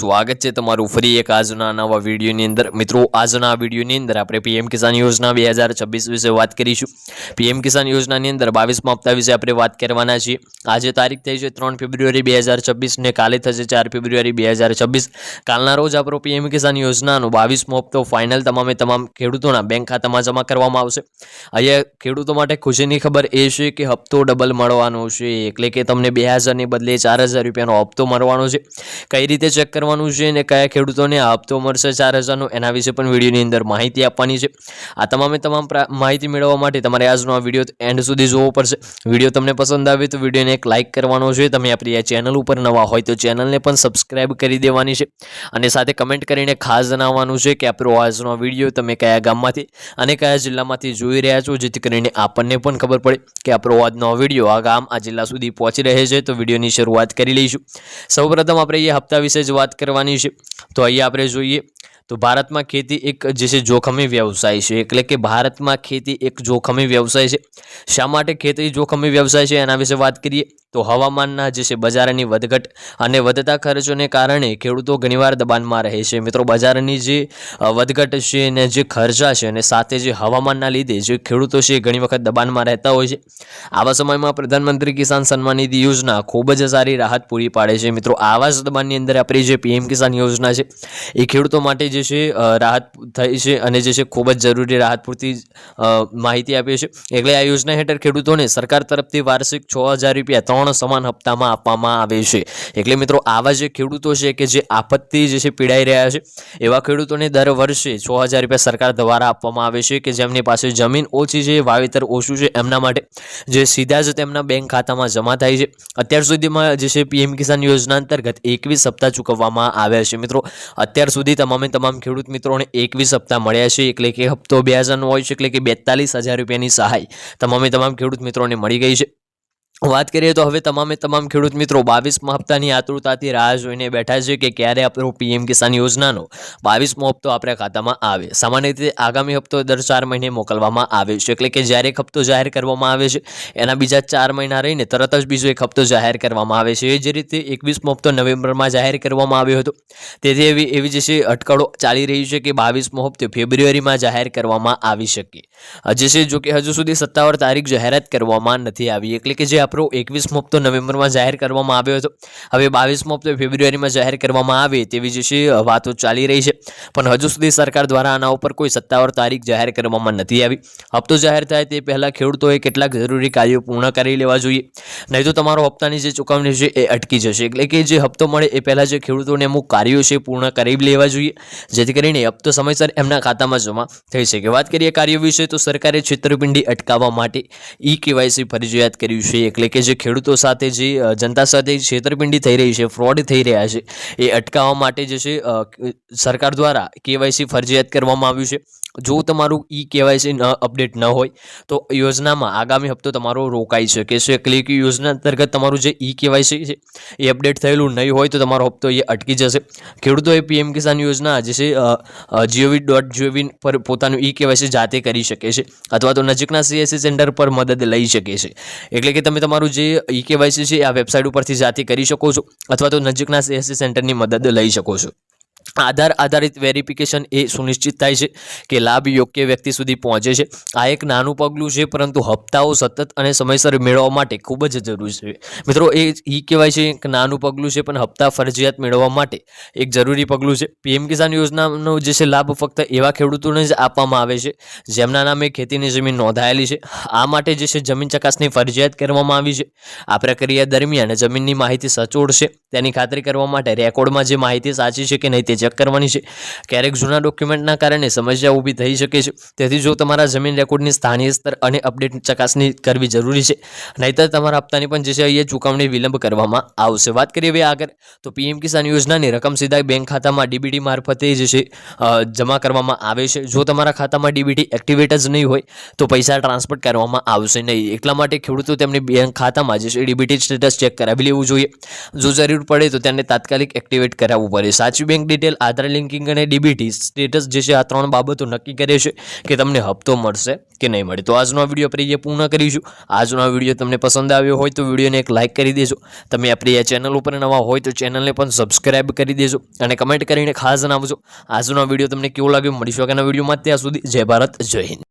સ્વાગત છે તમારું ફરી એક આજના નવા વિડીયોની અંદર. મિત્રો, આજના વિડીયોની અંદર આપણે પીએમ કિસાન યોજના બે વિશે વાત કરીશું. પીએમ કિસાન યોજનાની અંદર બાવીસમાં હપ્તા વિશે આપણે વાત કરવાના છીએ. આજે તારીખ થઈ છે ત્રણ ફેબ્રુઆરી બે ને કાલે થશે ચાર ફેબ્રુઆરી બે કાલના રોજ આપણો પીએમ કિસાન યોજનાનો બાવીસમો હપ્તો ફાઇનલ તમામે તમામ ખેડૂતોના બેંક ખાતામાં જમા કરવામાં આવશે. અહીંયા ખેડૂતો માટે ખુશીની ખબર એ છે કે હપ્તો ડબલ મળવાનો છે. એટલે કે તમને બે હજારની બદલે ચાર હજાર રૂપિયાનો હપ્તો મળવાનો છે. કઈ રીતે ચેક કરવાનું છે અને કયા ખેડૂતોને આ હપ્તો મળશે ચાર હજારનો, એના વિશે પણ વિડીયોની અંદર માહિતી આપવાની છે. આ તમામે તમામ માહિતી મેળવવા માટે તમારે આજનો આ વીડિયો એન્ડ સુધી જોવો પડશે. વીડિયો તમને પસંદ આવે તો વિડીયોને એક લાઇક કરવાનો છે. તમે આપણી આ ચેનલ ઉપર નવા હોય તો ચેનલને પણ સબસ્ક્રાઇબ કરી દેવાની છે. અને સાથે કમેન્ટ કરીને ખાસ જણાવવાનું છે કે આપણો આજનો વીડિયો તમે કયા ગામમાંથી અને કયા જિલ્લામાંથી જોઈ રહ્યા છો, જેથી કરીને આપણને પણ ખબર પડે કે આપણો આજનો વીડિયો આ ગામ, આ જિલ્લા સુધી પહોંચી રહે છે. તો વિડીયોની શરૂઆત કરી લઈશું. સૌપ્રથમ આપણે એ હપ્તા વિશે જ વાત કરવાની છે. તો અહીંયા આપણે જોઈએ, તો ભારતમાં ખેતી એક જે છે જોખમી વ્યવસાય છે. એટલે કે ભારતમાં ખેતી એક જોખમી વ્યવસાય છે. શા માટે ખેતી જોખમી વ્યવસાય છે? એના વિશે વાત કરીએ. તો હવામાનના જે છે બજારની વધઘટ અને વધતા ખર્ચોને કારણે ખેડૂતો ઘણીવાર દબાણમાં રહે છે. મિત્રો, બજારની જે વધઘટ છે અને જે ખર્ચા છે અને સાથે જે હવામાનના લીધે જે ખેડૂતો છે ઘણી વખત દબાણમાં રહેતા હોય છે. આવા સમયમાં પ્રધાનમંત્રી કિસાન સન્માન નિધિ યોજના ખૂબ જ સારી રાહત પૂરી પાડે છે. મિત્રો, આવા જ દબાણની અંદર આપણી જે પીએમ કિસાન યોજના છે, એ ખેડૂતો માટે જે છે રાહત થઈ છે અને જે છે ખૂબ જ જરૂરી રાહત પૂરતી માહિતી આપે છે. એટલે આ યોજના હેઠળ ખેડૂતોને સરકાર તરફથી વાર્ષિક છ હજાર રૂપિયા, ત્રણ સમાન હપ્તામાં આપવામાં આવે છે. એટલે મિત્રો, આવા જે ખેડૂતો છે કે જે આપત્તિ જે છે પીડાઈ રહ્યા છે, એવા ખેડૂતોને દર વર્ષે છ હજાર રૂપિયા સરકાર દ્વારા આપવામાં આવે છે કે જેમની પાસે જમીન ઓછી છે, વાવેતર ઓછું છે, એમના માટે જે સીધા જ તેમના બેંક ખાતામાં જમા થાય છે. અત્યાર સુધીમાં જે છે પીએમ કિસાન યોજના અંતર્ગત એકવીસ હપ્તા ચૂકવવામાં આવ્યા છે. મિત્રો, અત્યાર સુધી તમામે તમામ ખેડૂત મિત્રોને એકવીસ હપ્તા મળ્યા છે, એટલે કે હપ્તો બે હજારનો હોય છે, એટલે કે બેતાલીસ હજાર રૂપિયાની સહાય તમામે તમામ ખેડૂત મિત્રોને મળી ગઈ છે. વાત કરીએ તો હવે તમામે તમામ ખેડૂત મિત્રો બાવીસમા હપ્તાની આતુરતાથી રાહ જોઈને બેઠા છે કે ક્યારે આપણો પીએમ કિસાન યોજનાનો બાવીસમો હપ્તો આપણા ખાતામાં આવે. સામાન્ય રીતે આગામી હપ્તો દર ચાર મહિને મોકલવામાં આવે છે. એટલે કે જ્યારે એક હપ્તો જાહેર કરવામાં આવે છે, એના બીજા ચાર મહિના રહીને તરત જ બીજો એક હપ્તો જાહેર કરવામાં આવે છે. એ જ રીતે એકવીસમો હપ્તો નવેમ્બરમાં જાહેર કરવામાં આવ્યો હતો. તેથી એવી એવી જે છે, અટકળો ચાલી રહી છે કે બાવીસમો હપ્તો ફેબ્રુઆરીમાં જાહેર કરવામાં આવી શકે. હજી છે જો કે હજુ સુધી સત્તાવાર તારીખ જાહેરાત કરવામાં નથી આવી. એટલે કે જે આપણો એકવીસમો હપ્તો નવેમ્બરમાં જાહેર કરવામાં આવ્યો હતો. હવે બાવીસમો હપ્તો ફેબ્રુઆરીમાં જાહેર કરવામાં આવે તેવી જે છે, વાતો ચાલી રહી છે. પણ હજુ સુધી સરકાર દ્વારા આના ઉપર કોઈ સત્તાવાર તારીખ જાહેર કરવામાં નથી આવી. હપ્તો જાહેર થાય તે પહેલાં ખેડૂતોએ કેટલાક જરૂરી કાર્યો પૂર્ણ કરી લેવા જોઈએ. નહીં તો તમારો હપ્તાની જે ચૂકવણી છે, એ અટકી જશે. એટલે કે જે હપ્તો મળે એ પહેલાં જે ખેડૂતોને અમુક કાર્યો છે, પૂર્ણ કરી લેવા જોઈએ. જેથી કરીને હપ્તો સમયસર એમના ખાતામાં જમા થઈ શકે. વાત કરીએ કાર્યો વિશે, તો સરકારે છેતરપિંડી અટકાવવા માટે ઈ કેવાયસી ફરજિયાત કર્યું છે, એટલે કે જે ખેડૂતો સાથે જે જનતા સાથે છેતરપિંડી થઈ રહી છે, ફ્રોડ થઈ રહ્યા છે, એ અટકાવવા માટે જે છે સરકાર દ્વારા કેવાયસી ફરજિયાત કરવામાં આવ્યું છે. જો તમારું ઈ કેવાયસી ન અપડેટ ન હોય, તો યોજનામાં આગામી હપ્તો તમારો રોકાઈ શકે છે. એટલે કે યોજના અંતર્ગત તમારું જે ઈ કેવાયસી છે, એ અપડેટ થયેલું નહીં હોય, તો તમારો હપ્તો એ અટકી જશે. ખેડૂતોએ પીએમ કિસાન યોજના જે છે જીઓવી ડોટ જીઓવી પર પોતાનું ઈ કેવાયસી જાતે કરી શકે છે, અથવા તો નજીકના સીએસસી સેન્ટર પર મદદ લઈ શકે છે. એટલે કે તમે તમારું જે ઈ કેવાયસી છે આ વેબસાઇટ ઉપરથી જાતે કરી શકો છો, અથવા તો નજીકના સીએસસી સેન્ટરની મદદ લઈ શકો છો. આધાર આધારિત વેરિફિકેશન એ સુનિશ્ચિત થાય છે કે લાભ યોગ્ય વ્યક્તિ સુધી પહોંચે છે. આ એક નાનું પગલું છે, પરંતુ હપ્તાઓ સતત અને સમયસર મેળવવા માટે ખૂબ જ જરૂરી છે. મિત્રો, એ ઈ કહેવાય છે એક નાનું પગલું છે, પણ હપ્તા ફરજિયાત મેળવવા માટે એક જરૂરી પગલું છે. પીએમ કિસાન યોજનાનો જે છે લાભ ફક્ત એવા ખેડૂતોને જ આપવામાં આવે છે, જેમના નામે ખેતીની જમીન નોંધાયેલી છે. આ માટે જે છે જમીન ચકાસણી ફરજિયાત કરવામાં આવી છે. આ પ્રક્રિયા દરમિયાન જમીનની માહિતી સચોટ છે. તેની ખાતરી કરવા માટે રેકોર્ડમાં જે માહિતી સાચી છે કે નહીં તે ચેક કરવાની છે. ક્યારેક જૂના ડોક્યુમેન્ટના કારણે સમસ્યા ઊભી થઈ શકે છે. તેથી જો તમારા જમીન રેકોર્ડની સ્થાનિય સ્તર અને અપડેટ ચકાસણી કરવી જરૂરી છે, નહીંતર તમારા હપ્તાની પણ જે છે અહીંયા ચૂકવણી વિલંબ કરવામાં આવશે. વાત કરીએ હવે આગળ, તો પીએમ કિસાન યોજનાની રકમ સીધા બેંક ખાતામાં ડીબીટી મારફતે જે છે જમા કરવામાં આવે છે. જો તમારા ખાતામાં ડીબીટી એક્ટિવેટ જ નહીં હોય, તો પૈસા ટ્રાન્સફર કરવામાં આવશે નહીં. એટલા માટે ખેડૂતો તેમની બેંક ખાતામાં જે છે ડીબીટી સ્ટેટસ ચેક કરાવી લેવું જોઈએ. જો જરૂર પડે તો તેને તાત્કાલિક એક્ટિવેટ કરાવવું પડે. સાચી બેંક ડિટેલ આધાર લિંકિંગ અને ડીબીટી સ્ટેટસ જે છે, આ ત્રણ બાબતો નક્કી કરે છે કે તમને હપ્તો મળશે કે નહીં મળે. તો આજનો વીડિયો આપણે જે પૂર્ણ કરીશું. આજનો વીડિયો તમને પસંદ આવ્યો હોય તો વિડીયોને એક લાઇક કરી દેજો. તમે આપણી આ ચેનલ ઉપર નવા હોય તો ચેનલને પણ સબસ્ક્રાઇબ કરી દેજો અને કમેન્ટ કરીને ખાસ જણાવજો. આજનો વીડિયો તમને કેવો લાગ્યો? મળીશું આગળના વિડીયોમાં ત્યાં સુધી જય ભારત, જય હિન્દ.